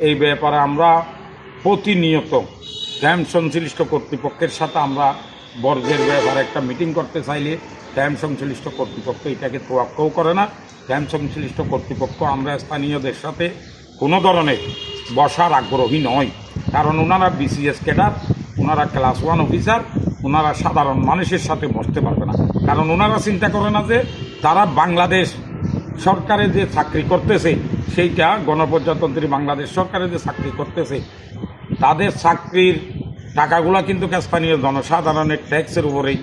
এই ব্যাপারে আমরা প্রতিনিয়ত ক্যাম্প সংশ্লিষ্ট কর্তৃপক্ষের সাথে আমরা বর্জ্যের ব্যাপারে একটা মিটিং করতে চাইলে ক্যাম্প সংশ্লিষ্ট কর্তৃপক্ষ এটাকে তোয়াক্কাও করে না। ড্যাম সংশ্লিষ্ট কর্তৃপক্ষ আমরা স্থানীয়দের সাথে কোনো ধরনের বসার আগ্রহী নয়। কারণ ওনারা বিসিএস ক্যাডার, ওনারা ক্লাস ওয়ান অফিসার, ওনারা সাধারণ মানুষের সাথে বসতে পারবে না। কারণ ওনারা চিন্তা করে না যে তারা বাংলাদেশ সরকারে যে চাকরি করতেছে সেইটা গণপ্রজাতন্ত্রী বাংলাদেশ সরকারে যে চাকরি করতেছে, তাদের চাকরির টাকাগুলো কিন্তু স্থানীয় জনসাধারণের ট্যাক্সের উপরেই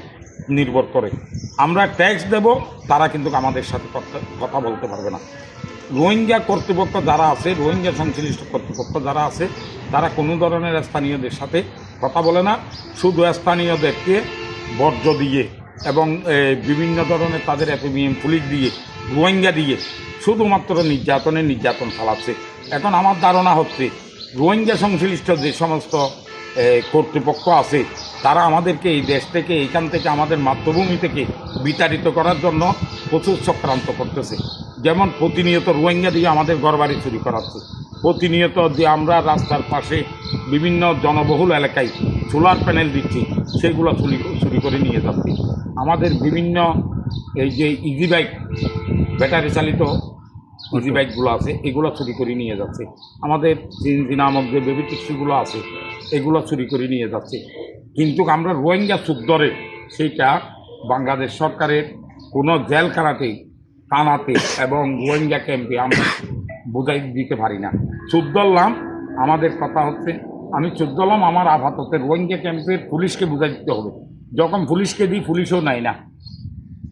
নির্ভর করে। আমরা ট্যাক্স দেব, তারা কিন্তু আমাদের সাথে কথা- বলতে পারবে না। রোহিঙ্গা কর্তৃপক্ষ যারা আছে, রোহিঙ্গা সংশ্লিষ্ট কর্তৃপক্ষ যারা আছে, তারা কোনো ধরনের স্থানীয়দের সাথে কথা বলে না। শুধু স্থানীয়দেরকে বর্জ্য দিয়ে এবং বিভিন্ন ধরনের তাদের এপিবিএম পুলিশ দিয়ে, রোহিঙ্গা দিয়ে শুধুমাত্র নির্যাতনে নির্যাতন চালাচ্ছে। এখন আমার ধারণা হচ্ছে, রোহিঙ্গা সংশ্লিষ্ট যে সমস্ত কর্তৃপক্ষ আছে, তারা আমাদেরকে এই দেশ থেকে, এইখান থেকে, আমাদের মাতৃভূমি থেকে বিতাড়িত করার জন্য প্রচুর চক্রান্ত করতেছে। যেমন প্রতিনিয়ত রোহিঙ্গা দিয়ে আমাদের ঘরবাড়ি চুরি করাচ্ছে। প্রতিনিয়ত যে আমরা রাস্তার পাশে বিভিন্ন জনবহুল এলাকায় সোলার প্যানেল দিচ্ছি, সেগুলো চুরি চুরি করে নিয়ে যাচ্ছে। আমাদের বিভিন্ন এই যে ইজি বাইক ব্যাটারি চালিত ইজি বাইকগুলো আছে এগুলো চুরি করে নিয়ে যাচ্ছে। আমাদের সিএনজি নামক যে বেবি ট্যাক্সিগুলো আছে এগুলো চুরি করে নিয়ে যাচ্ছে। কিন্তু আমরা রোহিঙ্গা সুদ ধরে সেইটা বাংলাদেশ সরকারের কোনো জেলখানাতে কানাতে এবং রোহিঙ্গা ক্যাম্পে আমরা বোঝাই দিতে পারি না। সুদ ধরলাম আমাদের কথা হচ্ছে আমি সুদ ধরলাম আমার আপাতত রোহিঙ্গা ক্যাম্পের পুলিশকে বুঝাই দিতে হবে। যখন পুলিশকে দিই পুলিশও নেয় না।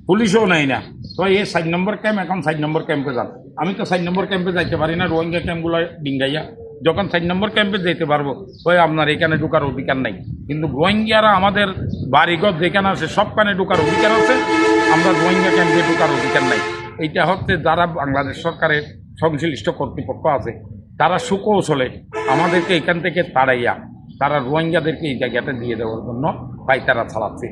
পুলিশও নেয় না। তো এই সাইড নম্বর ক্যাম্প এখন সাইড নম্বর ক্যাম্পে যান আমি তো সাইড নম্বর ক্যাম্পে যাইতে পারি না, রোহিঙ্গা ক্যাম্পগুলো ডিঙ্গাইয়া। যখন সাইড নম্বর ক্যাম্পে যেতে পারব, ওই আপনার এখানে ঢোকার অধিকার নাই। কিন্তু রোহিঙ্গারা আমাদের বাড়িঘর যেখানে আছে সবখানে ঢুকার অধিকার আছে, আমরা রোহিঙ্গা ক্যাম্পে ঢোকার অধিকার নাই। এইটা হচ্ছে যারা বাংলাদেশ সরকারের সংশ্লিষ্ট কর্তৃপক্ষ আছে, তারা সুকৌশলে আমাদেরকে এখান থেকে তাড়াইয়া, তারা রোহিঙ্গাদেরকে এই জায়গাটা দিয়ে দেওয়ার জন্য পাইতারা চালাচ্ছে।